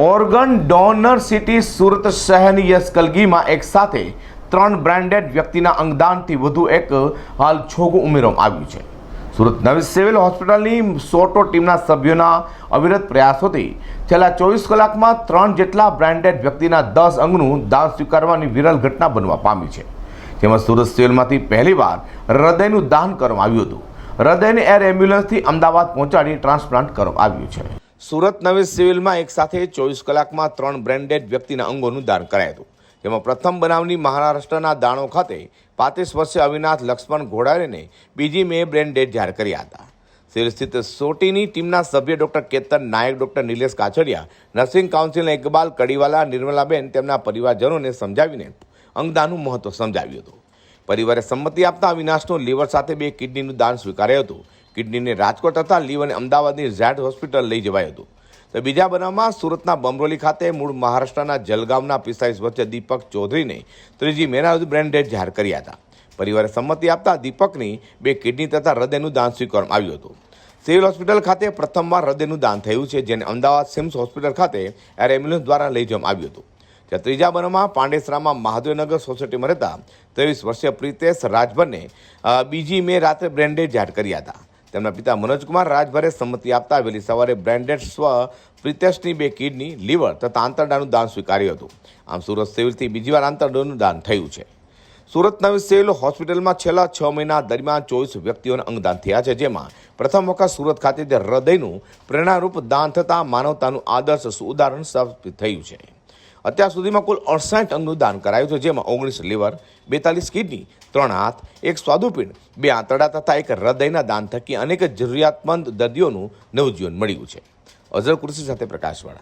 Organ donor city Surat શહેરની યસકલગીમાં એક સાથે ત્રણ બ્રાન્ડેડ વ્યક્તિના અંગદાનથી વધુ એક હાલ છોગું ઉમેરવામાં આવ્યું છે. સુરત નવી સિવિલ હોસ્પિટલની સોટો ટીમના સભ્યોના અવિરત પ્રયાસોથી છેલ્લા ચોવીસ કલાકમાં ત્રણ જેટલા બ્રાન્ડેડ વ્યક્તિના દસ અંગનું દાન સ્વીકારવાની વિરલ ઘટના બનવા પામી છે. જેમાં સુરત સિવિલમાંથી પહેલીવાર હૃદયનું દાન કરવામાં આવ્યું હતું. હૃદયને એર એમ્બ્યુલન્સથી અમદાવાદ પહોંચાડી ટ્રાન્સપ્લાન્ટ કરવામાં આવ્યું છે. સુરત નવી સિવિલમાં એક સાથે ચોવીસ કલાકમાં ત્રણ બ્રેન્ડેડ વ્યક્તિના અંગોનું દાન કરાયું હતું. જેમાં પ્રથમ બનાવની મહારાષ્ટ્રના દાણો ખાતે પાંત્રીસ વર્ષીય અવિનાશ લક્ષ્મણ ઘોડારેને બીજી મે બ્રેન્ડેડ જાહેર કર્યા હતા. સિવિલ સ્થિત સોટીની ટીમના સભ્ય doctor Ketan Nayak, doctor Nilesh Kachhadiya, nursing કાઉન્સિલના Iqbal Kadiwala, Nirmalaben તેમના પરિવારજનોને સમજાવીને અંગદાનનું મહત્વ સમજાવ્યું હતું. પરિવારે સંમતિ આપતા અવિનાશનું લીવર સાથે બે કિડનીનું દાન સ્વીકાર્યું હતું. કિડનીને રાજકોટ તથા લીવરને અમદાવાદની ઝેડ હોસ્પિટલ લઈ જવાયું હતું. તો બીજા બનાવમાં સુરતના બમરોલી ખાતે મૂળ મહારાષ્ટ્રના જલગામના પિસ્તાલીસ વર્ષે દીપક ચૌધરીને ત્રીજી મેના બ્રેન્ડેડ જાહેર કર્યા હતા. પરિવારે સંમતિ આપતા દીપકની બે કિડની તથા હૃદયનું દાન સ્વીકારવામાં આવ્યું હતું. સિવિલ હોસ્પિટલ ખાતે પ્રથમવાર હૃદયનું દાન થયું છે, જેને અમદાવાદ સિમ્સ હોસ્પિટલ ખાતે એર એમ્બ્યુલન્સ દ્વારા લઈ જવામાં આવ્યું હતું. જ્યાં ત્રીજા બનાવમાં પાંડેસરામાં મહાદેવનગર સોસાયટીમાં રહેતા ત્રેવીસ વર્ષીય પ્રિતેશ રાજભરને બીજી મે રાત્રે બ્રેન્ડેડ જાહેર કર્યા હતા. તેમના પિતા મનોજકુમાર રાજભરે સંમતિ આપતા વહેલી સવારે બ્રેન્ડેડ સ્વ પ્રિતેશની બે કિડની, લીવર તથા આંતરડાનું દાન સ્વીકાર્યું હતું. આમ સુરત સિવિલથી બીજીવાર આંતરડાનું દાન થયું છે. સુરત નવી સિવિલ હોસ્પિટલમાં છેલ્લા છ મહિના દરમિયાન ચોવીસ વ્યક્તિઓને અંગદાન થયા છે, જેમાં પ્રથમ વખત સુરત ખાતે હૃદયનું પ્રેરણારૂપ દાન થતાં માનવતાનું આદર્શ ઉદાહરણ સ્થાપિત થયું છે. અત્યાર સુધીમાં કુલ અડસાઠ અંગનું દાન કરાયું છે, જેમાં ઓગણીસ લીવર, બેતાલીસ કિડની, ત્રણ હાથ, એક સ્વાદુપિંડ, બે આંતરડા તથા એક હૃદયના દાન થકી અનેક જરૂરિયાતમંદ દર્દીઓનું નવજીવન મળ્યું છે. અઝર કુર્સી સાથે પ્રકાશવાળા.